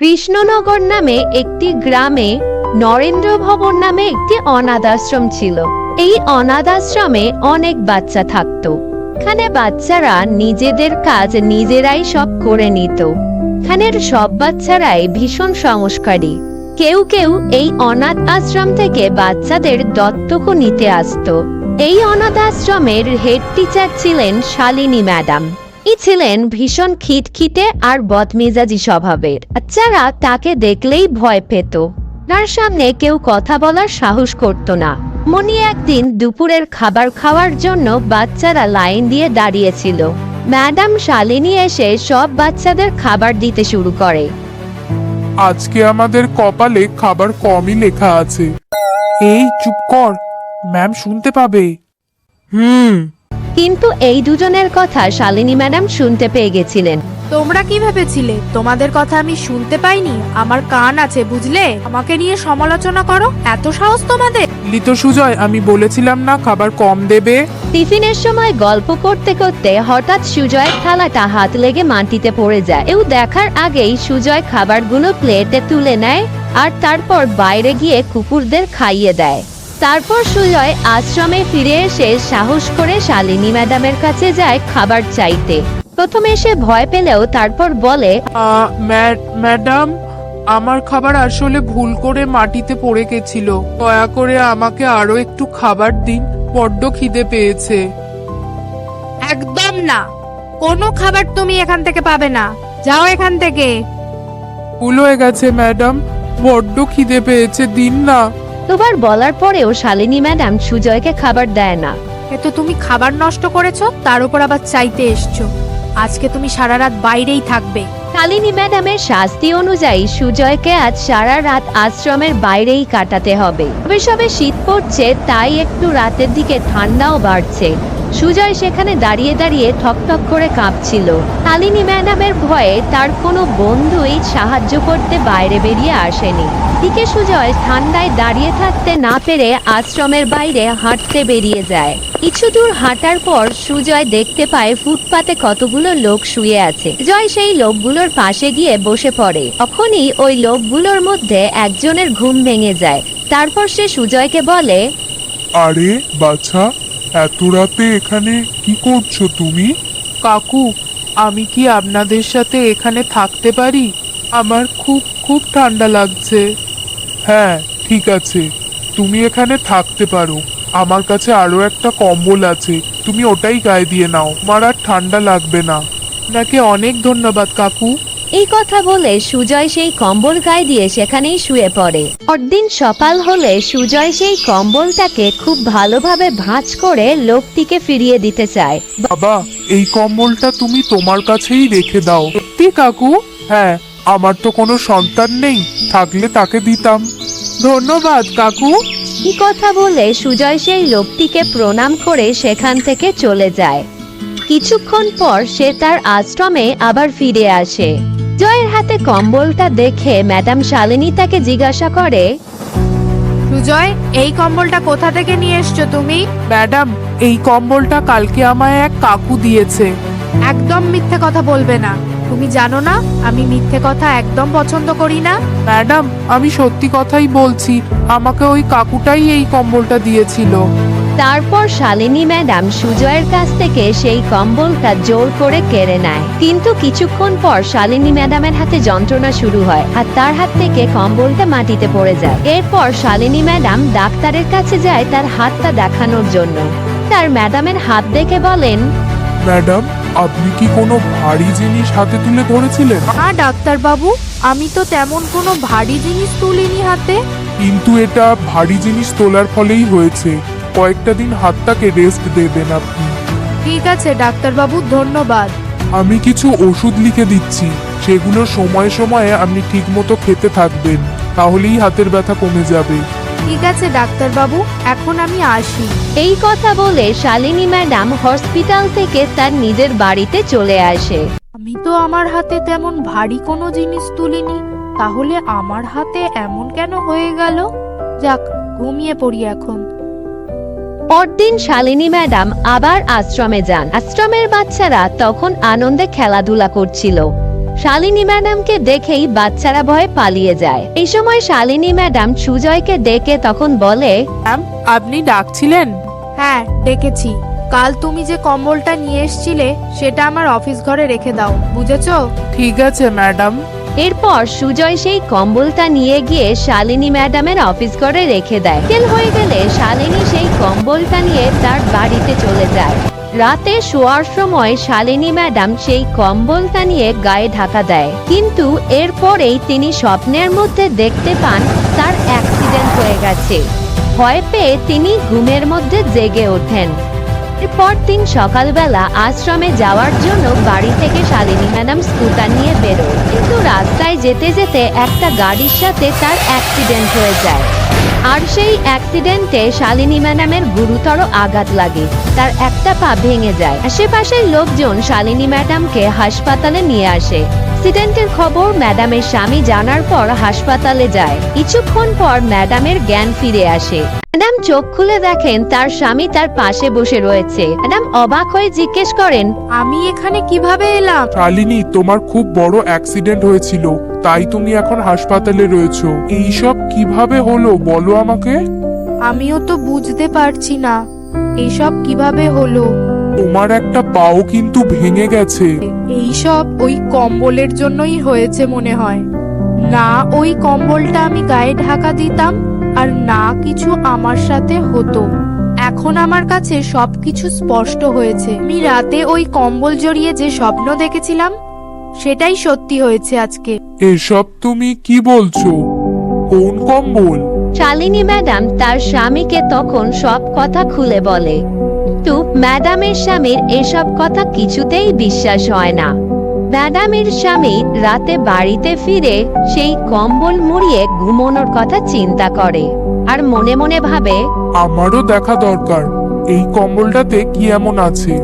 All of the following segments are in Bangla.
কৃষ্ণনগর নামে একটি গ্রামে নরেন্দ্র ভবন নামে একটি অনাথ আশ্রম ছিল। এই অনাথ আশ্রমে অনেক বাচ্চা থাকতো। এখানে বাচ্চারা নিজেদের কাজ নিজেরাই সব করে নিত। এখানের সব বাচ্চারাই ভীষণ সংস্কারী। কেউ কেউ এই অনাথ আশ্রম থেকে বাচ্চাদের দত্তকও নিতে আসতো। এই অনাথ আশ্রমের হেড টিচার ছিলেন শালিনী ম্যাডাম। ই ছিলেন ভীষণ খিটখিটে আর বদমেজাজি স্বভাবের। বাচ্চারা তাকে দেখলেই ভয় পেত। তার সামনে কেউ কথা বলার সাহস করত না। মনি একদিন দুপুরের খাবার খাওয়ার জন্য বাচ্চারা লাইন দিয়ে দাঁড়িয়েছিল। ম্যাডাম শালিনী এসে সব বাচ্চাদের খাবার দিতে শুরু করে। আজকে আমাদের কপালে খাবার কমই লেখা আছে। এই চুপ কর ম্যাম শুনতে পাবে। হুম কিন্তু এই দুজনের কথা শালিনী ম্যাডাম শুনতে পেয়ে গেছিলেন। তোমরা কি ভেবেছিলে? তোমাদের কথা আমি শুনতে পাইনি। আমার কান আছে বুঝলে? আমাকে নিয়ে সমালোচনা করো। এত সাহস তোমাদের? লিত সুজয় আমি বলেছিলাম না খাবার কম দেবে? টিফিনের সময় গল্প করতে করতে হঠাৎ সুজয়ের থালাটা হাত লেগে মাটিতে পড়ে যায়। এও দেখার আগেই সুজয় খাবারগুলো প্লেটে তুলে নেয় আর তারপর বাইরে গিয়ে কুকুরদের খাইয়ে দেয়। তারপর সুজয় আশ্রমে ফিরে এসে সাহস করে শালিনী ম্যাডামের কাছে যায় খাবার চাইতে। প্রথমে সে ভয় পেলেও তারপর বলে ম্যাডাম আমার খাবার আসলে ভুল করে মাটিতে পড়ে গেছিল। দয়া করে আমাকে আরও একটু খাবার দিন বড্ড খিদে পেয়েছে। একদম না। কোনো খাবার তুমি এখান থেকে পাবে না। যাও এখান থেকে। ভুল হয়ে গেছে ম্যাডাম। বড্ড খিদে পেয়েছে দিন না। দুবার বলার পরেও শালিনী ম্যাডাম সুজয়কে খাবার দেয় না। এত তুমি খাবার নষ্ট করেছ তার উপর আবার চাইতে এসছো। আজকে তুমি সারা রাত বাইরেই থাকবে। শালিনী ম্যাডামের শাস্তি অনুযায়ী সুজয়কে আজ সারা রাত আশ্রমের বাইরেই কাটাতে হবে। তবে সবে শীত পড়ছে তাই একটু রাতের দিকে ঠান্ডাও বাড়ছে। সুজয় সেখানে দাঁড়িয়ে দাঁড়িয়ে ঠকঠক করে কাঁপছিল। শালিনী ম্যাডামের ভয়ে তার কোনো বন্ধুই সাহায্য করতে বাইরে বেরিয়ে আসেনি। দিকে সুজয় ঠান্ডায় দাঁড়িয়ে থাকতে না পেরে আশ্রমের বাইরে হাঁটতে বেরিয়ে যায়। কিছু দূর হাঁটার পর সুজয় দেখতে পায় ফুটপাতে কতগুলো লোক শুয়ে আছে। জয় সেই লোকগুলোর পাশে গিয়ে বসে পড়ে। তখনই ওই লোকগুলোর মধ্যে একজনের ঘুম ভেঙে যায়। তারপর সে সুজয়কে বলে, আরে বাচ্চা এত রাতে এখানে কি করছ তুমি? কাকু আমি কি আপনাদের সাথে এখানে থাকতে পারি? আমার খুব খুব ঠান্ডা লাগছে। হ্যাঁ ঠিক আছে। তুমি এখানে থাকতে পারো। আমার কাছে আরও একটা কম্বল আছে। তুমি ওটাই গায়ে দিয়ে নাও। আমার আর ঠান্ডা লাগবে না। নাকি অনেক ধন্যবাদ কাকু। এই কথা বলে সুজয় সেই কম্বল গায়ে দিয়ে সেখানেই শুয়ে পড়ে। পরদিন সকাল হলে সুজয় সেই কম্বলটাকে খুব ভালোভাবে ভাঁজ করে লোকটিকে ফিরিয়ে দিতে চায়। বাবা এই কম্বলটা তুমি তোমার কাছেই রেখে দাও। সত্যি কাকু? হ্যাঁ আমার তো কোনো সন্তান নেই থাকলে তাকে দিতাম। ধন্যবাদ কাকু। কি কথা বলে সুজয় সেই লোকটিকে প্রণাম করে সেখান থেকে চলে যায়। কিছুক্ষণ পর সে তার আশ্রমে আবার ফিরে আসে। জয়ের হাতে কম্বলটা দেখে ম্যাডাম শালিনী তাকে জিজ্ঞাসা করে সুজয় এই কম্বলটা কোথা থেকে নিয়ে এসছো তুমি? ম্যাডাম এই কম্বলটা কালকে আমায় এক কাকু দিয়েছে। একদম মিথ্যে কথা বলবে না। তুমি জানো না আমি মিথ্যে কথা একদম পছন্দ করি না? ম্যাডাম আমি সত্যি কথাই বলছি আমাকে ওই কাকুটাই এই কম্বলটা দিয়েছিল। তারপর শালিনী ম্যাডাম সুজয়ের কাছ থেকে সেই কম্বলটা জোর করে কেড়ে নেয়। কিন্তু কিছুক্ষণ পর শালিনী ম্যাডামের হাতে যন্ত্রণা শুরু হয় আর তার হাত থেকে কম্বলটা মাটিতে পড়ে যায়। এরপর শালিনী ম্যাডাম ডাক্তারের কাছে যায় তার হাতটা দেখানোর জন্য। তার ম্যাডামের হাত দেখে বলেন ম্যাডাম আপনি কি কোনো ভারী জিনিস হাতে তুলে ধরেছিলেন? না ডাক্তার বাবু আমি তো তেমন কোনো ভারী জিনিস তুলিনি হাতে। কিন্তু এটা ভারী জিনিস তোলার ফলেই হয়েছে। কয়েকটা দিন হাতটাকে রেস্ট দেবেন আপনি। ঠিক আছে ডাক্তার বাবু ধন্যবাদ। আমি কিছু ওষুধ লিখে দিচ্ছি। সেগুলো সময়ে সময়ে আপনি ঠিকমতো খেতে থাকবেন। তাহলেই হাতের ব্যথা কমে যাবে। ঠিক আছে ডাক্তার বাবু এখন আমি আসি। এই কথা বলে শালিনী ম্যাডাম হসপিটাল থেকে তার নিজের বাড়িতে চলে আসে। আমি তো আমার হাতে তেমন ভারী কোনো জিনিস তুলিনি। তাহলে আমার হাতে এমন কেন হয়ে গেল? যাক ঘুমিয়ে পড়ি এখন। পরদিন শালিনী ম্যাডাম আবার আশ্রমে যান। আশ্রমের বাচ্চারা তখন আনন্দে খেলাধুলা করছিল। শালিনী ম্যাডামকে দেখেই বাচ্চারা ভয়ে পালিয়ে যায়। এই সময় শালিনী ম্যাডাম সুজয়কে ডেকে তখন বলে ম্যাম আপনি ডাকছিলেন? হ্যাঁ ডেকেছি। কাল তুমি যে কম্বলটা নিয়ে এসছিলে সেটা আমার অফিস ঘরে রেখে দাও বুঝেছ? ঠিক আছে ম্যাডাম। এরপর সুজয় সেই কম্বলটা নিয়ে গিয়ে শালিনী ম্যাডামের অফিস ঘরে রেখে দেয়। তেল হয়ে গেলে শালিনী সেই কম্বলটা নিয়ে তার বাড়িতে চলে যায়। রাতে শোয়ার সময় শালিনী ম্যাডাম সেই কম্বলটা নিয়ে গায়ে ঢাকা দেয়। কিন্তু এরপরেই তিনি স্বপ্নের মধ্যে দেখতে পান তার অ্যাক্সিডেন্ট হয়ে গেছে। ভয় পেয়ে তিনি ঘুমের মধ্যে জেগে ওঠেন। এরপর দিন সকালবেলা আশ্রমে যাওয়ার জন্য বাড়ি থেকে শালিনী ম্যাডাম স্কুটার নিয়ে বেরোয়। কিন্তু রাস্তায় যেতে যেতে একটা গাড়ির সাথে তার অ্যাক্সিডেন্ট হয়ে যায়। আর সেই অ্যাক্সিডেন্টে শালিনী ম্যাডামের গুরুতর আঘাত লাগে। তার একটা পা ভেঙে যায়। আশেপাশের লোকজন শালিনী ম্যাডামকে হাসপাতালে নিয়ে আসে। অ্যাক্সিডেন্টের খবর ম্যাডামের স্বামী জানার পর হাসপাতালে যায়। কিছুক্ষণ পর ম্যাডামের জ্ঞান ফিরে আসে। ম্যাডাম চোখ খুলে দেখেন তার স্বামী তার পাশে বসে রয়েছে। ম্যাডাম অবাক হয়ে জিজ্ঞেস করেন আমি এখানে কীভাবে এলাম? শালিনী তোমার খুব বড় অ্যাক্সিডেন্ট হয়েছিল তাই তুমি এখন হাসপাতালে রয়েছো। এইসব কীভাবে হলো বলো আমাকে? আমিও তো বুঝতে পারছি না এইসব কীভাবে হলো? তোমার একটা পাও কিন্তু ভেঙে গেছে। এইসব ওই কম্বলের জন্যই হয়েছে মনে হয়। না ওই কম্বলটা আমি গায়ে ঢাকা দিতাম আর না কিছু আমার সাথে হতো। এখন আমার কাছে সবকিছু স্পষ্ট হয়েছে। আমি রাতে ওই কম্বল জড়িয়ে যে স্বপ্ন দেখেছিলাম সেটাই সত্যি হয়েছে আজকে। এসব তুমি কি বলছো? কোন কম্বল? শালিনী ম্যাডাম তার স্বামীকে তখন সব কথা খুলে বলে। কিন্তু ম্যাডামের স্বামীর এসব কথা কিছুতেই বিশ্বাস হয় না। ম্যাডামের স্বামী রাতে বাড়িতে ফিরে সেই কম্বল মুড়িয়ে ঘুমানোর কথা চিন্তা করে আর মনে মনে ভাবে আমারও দেখা দরকার এই কম্বলটাতে কি এমন আছে?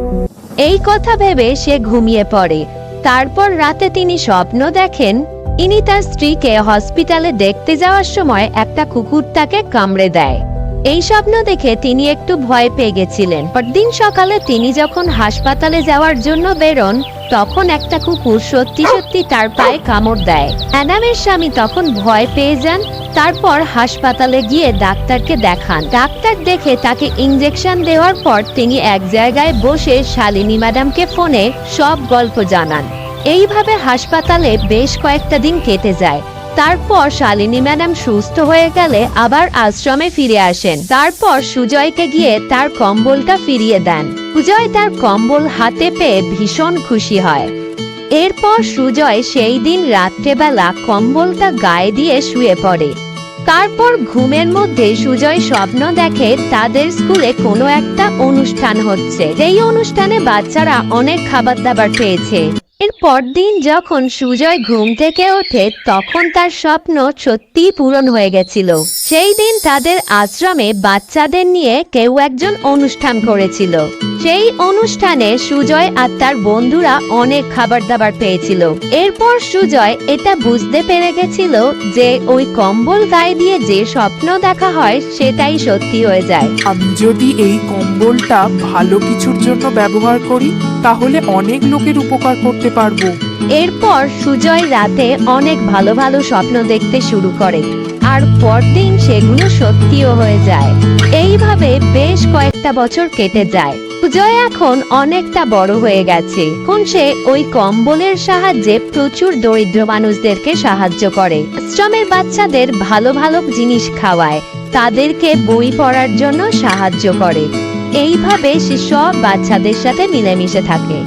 এই কথা ভেবে সে ঘুমিয়ে পড়ে। তারপর রাতে তিনি স্বপ্ন দেখেন ইনি তার স্ত্রীকে হসপিটালে দেখতে যাওয়ার সময় একটা কুকুর তাকে কামড়ে দেয়। এই স্বপ্ন দেখে তিনি একটু ভয় পেয়ে গেছিলেন। পরদিন সকালে তিনি যখন হাসপাতালে যাওয়ার জন্য বেরোন, তখন একটা কুকুর সত্যি সত্যি তার পায়ে কামড় দেয়। অ্যাডামের স্বামী তখন ভয় পেয়ে যান, তারপর হাসপাতালে গিয়ে ডাক্তারকে দেখান। ডাক্তার দেখে তাকে ইঞ্জেকশন দেওয়ার পর তিনি এক জায়গায় বসে শালিনী ম্যাডামকে ফোনে সব গল্প জানান। এইভাবে হাসপাতালে বেশ কয়েকটা দিন কেটে যায়। তারপর শালিনী ম্যাডাম সুস্থ হয়ে গেলে আবার আশ্রমে ফিরে আসেন। তারপর সুজয়কে গিয়ে তার কম্বলটা ফিরিয়ে দেন। সুজয় তার কম্বল হাতে পেয়ে ভীষণ খুশি হয়। এরপর সুজয় সেই দিন রাত্রেবেলা কম্বলটা গায়ে দিয়ে শুয়ে পড়ে। তারপর ঘুমের মধ্যে সুজয় স্বপ্ন দেখে তাদের স্কুলে কোনো একটা অনুষ্ঠান হচ্ছে। সেই অনুষ্ঠানে বাচ্চারা অনেক খাবার দাবার পেয়েছে পরদিন যখন সুজয় ঘুম থেকে ওঠে, তখন তার স্বপ্ন সত্যিই পূরণ হয়ে গেছিল। সেই দিন তাদের আশ্রমে বাচ্চাদের নিয়ে কেউ একজন অনুষ্ঠান করেছিল। সেই অনুষ্ঠানে সুজয় আর তার বন্ধুরা অনেক খাবার দাবার পেয়েছিল। এরপর সুজয় এটা বুঝতে পেরে গেছিল যে ওই কম্বল গায়ে দিয়ে যে স্বপ্ন দেখা হয়, সেটাই সত্যি হয়ে যায়। আমি যদি এই কম্বলটা ভালো কিছুর জন্য ব্যবহার করি, তাহলে অনেক লোকের উপকার করতে পারব এরপর সুজয় রাতে অনেক ভালো ভালো স্বপ্ন দেখতে শুরু করে, আর পরদিন সেগুলো সত্যিও হয়ে যায়। এইভাবে বেশ কয়েকটা বছর কেটে যায়। সুজয় এখন অনেকটা বড় হয়ে গেছে। এখন সে ওই কম্বলের সাহায্যে প্রচুর দরিদ্র মানুষদেরকে সাহায্য করে। আশ্রমের বাচ্চাদের ভালো ভালো জিনিস খাওয়ায়, তাদেরকে বই পড়ার জন্য সাহায্য করে। এইভাবে সে সব বাচ্চাদের সাথে মিলেমিশে থাকে।